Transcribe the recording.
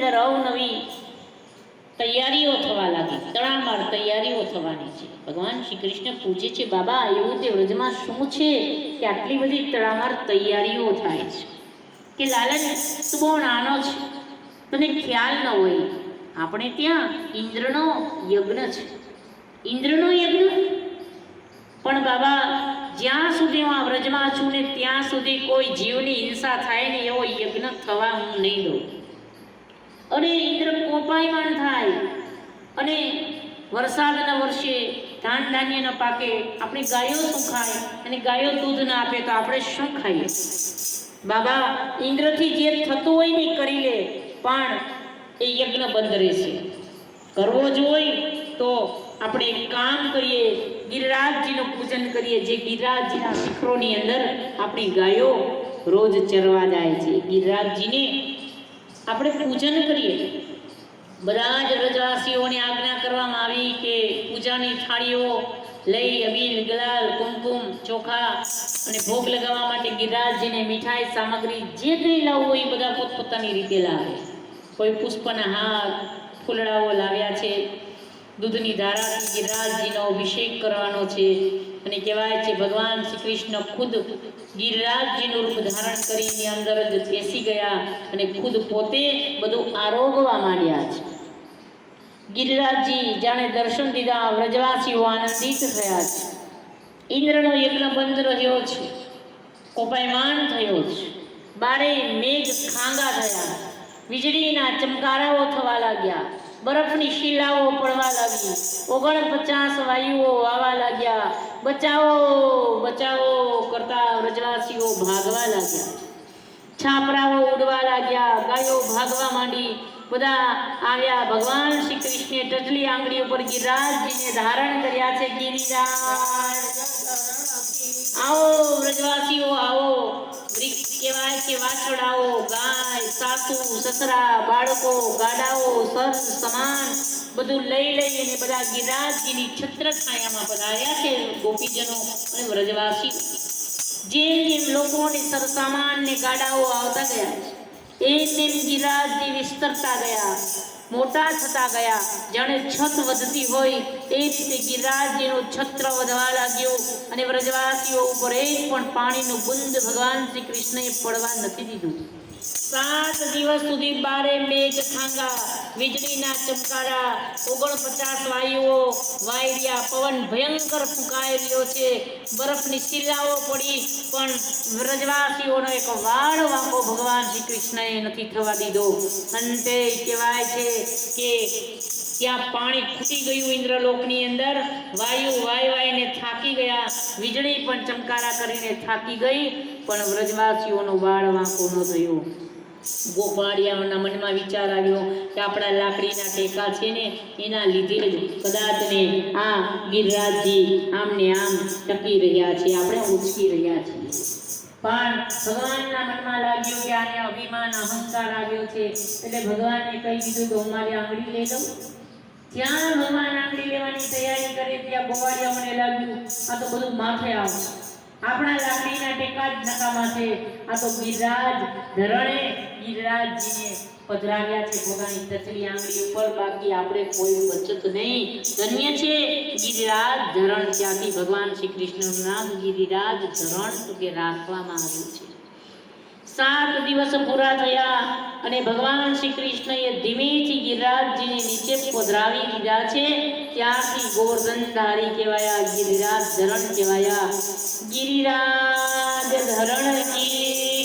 અંદર અવનવી તૈયારીઓ થવા લાગી. તણામાર તૈયારીઓ થવાની છે. ભગવાન શ્રી કૃષ્ણ પૂછે છે, બાબા, એવું તે વ્રજમાં શું છે કે આટલી બધી તણામાર તૈયારીઓ થાય છે? કે લાલન તું બહુ નાનો છે? તને ખ્યાલ ન હોય. આપણે ત્યાં ઇન્દ્રનો યજ્ઞ છે. ઇન્દ્રનો યજ્ઞ? પણ બાબા, જ્યાં સુધી હું આ વ્રજમાં છું ને ત્યાં સુધી કોઈ જીવની હિંસા થાય ને એવો યજ્ઞ થવા હું નહીં દઉં. અને ઇન્દ્ર કોપાયમાન થાય. અને વરસાદના વર્ષે ધાન ધાન્યના પાકે, આપણી ગાયો શું ખાય અને ગાયો દૂધ ના આપે તો આપણે શું ખાઈએ? બાબા, ઇન્દ્રથી જે થતું હોય ને કરી લે, પણ એ યજ્ઞ બંધ રહેશે. કરવો જ હોય તો આપણે કામ કરીએ, ગિરિરાજજીનું પૂજન કરીએ, જે ગિરિરાજજીના શિખરોની અંદર આપણી ગાયો રોજ ચરવા જાય છે. ગિરિરાજજીને આપણે પૂજન કરીએ. બધા જ રજવાસીઓને આજ્ઞા કરવામાં આવી કે પૂજાની થાળીઓ લઈ અબીલ ગલાલ કુમકુમ, ચોખા અને ભોગ લગાવવા માટે ગિરિરાજજીને મીઠાઈ, સામગ્રી જે કંઈ લાવવું હોય એ બધા પોતપોતાની રીતે લાવે. કોઈ પુષ્પના હાર, ફૂલડાઓ લાવ્યા છે દૂધની ધારાથી ગિરિરાજજીનો અભિષેક કરવાનો છે અને કહેવાય છે, ભગવાન શ્રી કૃષ્ણ ખુદ ગિરિરાજજીનું રૂપ ધારણ કરીને અંદર જ બેસી ગયા અને ખુદ પોતે બધું આરોગવા માંડ્યા છે. ગિરિરાજજી જાણે દર્શન દીધા, વ્રજવાસીઓ આનંદિત થયા છે. ઇન્દ્રનો યજ્ઞ બંધ રહ્યો છે, કોપાયમાન થયો છે. બારે મેઘ ખાંગા થયા, વીજળીના ચમકારાઓ થવા લાગ્યા. બરફની શિલાઓ પડવા લાગી. ઓગણપચાસ વાયુઓ આવવા લાગ્યા. બચાવો બચાવો કરતા વ્રજવાસીઓ ભાગવા લાગ્યા. છાપરાઓ ઉડવા લાગ્યા. ગાયો ભાગવા માંડી. બધા આવ્યા. ભગવાન શ્રી કૃષ્ણે ટચલી આંગળી ઉપર ગિરિરાજજીને ધારણ કર્યા છે. ગિરિરાજ! આવો વ્રજવાસીઓ, આવો. કે વાછડાઓ ગાય, સાસુ, સસરા, બાળકો, ગાડાઓ, સર, સમાન, બધું લઈ લઈને બધા બધા છત્ર છાયામાં પધાર્યા છે ગોપીજનો અને વ્રજવાસી. જેમ જેમ લોકોને સરસામાન ને ગાડાઓ આવતા ગયા, એમ એમ ગિરિરાજજી વિસ્તરતા ગયા. મોટા થતા ગયા. જાણે છત વધતી હોય એ રીતે ગિરિરાજજીનું છત્ર વધવા લાગ્યો અને વ્રજવાસીઓ ઉપર એક પણ પાણીનું બુંદ ભગવાન શ્રી કૃષ્ણએ પડવા નથી દીધું. સાત દિવસ સુધી બારે મેઘ ખાંગા, વીજળીના ચમકારા, ઓગણપચાસ વાયુઓ, વાયરિયા, પવન ભયંકર રહ્યો છે. બરફની શિલાઓ પડી, પણ વ્રજવાસીઓનો એક વાળ વાંકો ભગવાન શ્રી કૃષ્ણએ નથી થવા દીધો. અંતે કહેવાય છે કે ત્યાં પાણી ખૂટી ગયું ઇન્દ્રલોકની અંદર. વાયુ વાય વાયને થાકી ગયા. વીજળી પણ ચમકારા કરીને થાકી ગઈ, પણ વ્રજવાસીઓનો વાળ વાંકો ન થયો. ગોપાળિયાઓના મનમાં વિચાર આવ્યો કે આપણા લાકડીના ટેકા છે ને, એના લીધે જ કદાચ ને આ ગિરરાજજી આમને આમ ટકી રહ્યા છે. આપણે ઉચકી રહ્યા છીએ. પણ ભગવાનના મનમાં લાગ્યું કે આને અભિમાન, અહંકાર આવ્યો છે. એટલે ભગવાને કહી દીધું કે હું મારી આંગળી લઈ લઉં. ત્યાં ભગવાન આંગળી લેવાની તૈયારી કરે ત્યાં ગોવાળિયાઓને લાગ્યું, આ તો બધું માથે આવ્યું આપણા લાકડીના ટેકા જ નકામા છે. આ તો ગિરરાજ, ધરણે ગિરરાજજીને પધરાવ્યા છે પોતાની ટચલી આંગળી ઉપર. બાકી આપણે કોઈ બચત નહીં. ધન્ય છે ગિરિરાજ ધરણ. ત્યાંથી ભગવાન શ્રી કૃષ્ણનું નામ ગિરિરાજ ધરણ, તો કે રાખવામાં આવ્યું છે. સાત દિવસ પૂરા થયા અને ભગવાન શ્રી કૃષ્ણએ ધીમેથી ગિરિરાજજીને નીચે પધરાવી દીધા છે. ત્યારથી ગોવર્ધનધારી કહેવાયા, ગિરિરાજ ધરણ કહેવાયા. ગિરિરાજ ધરણ કી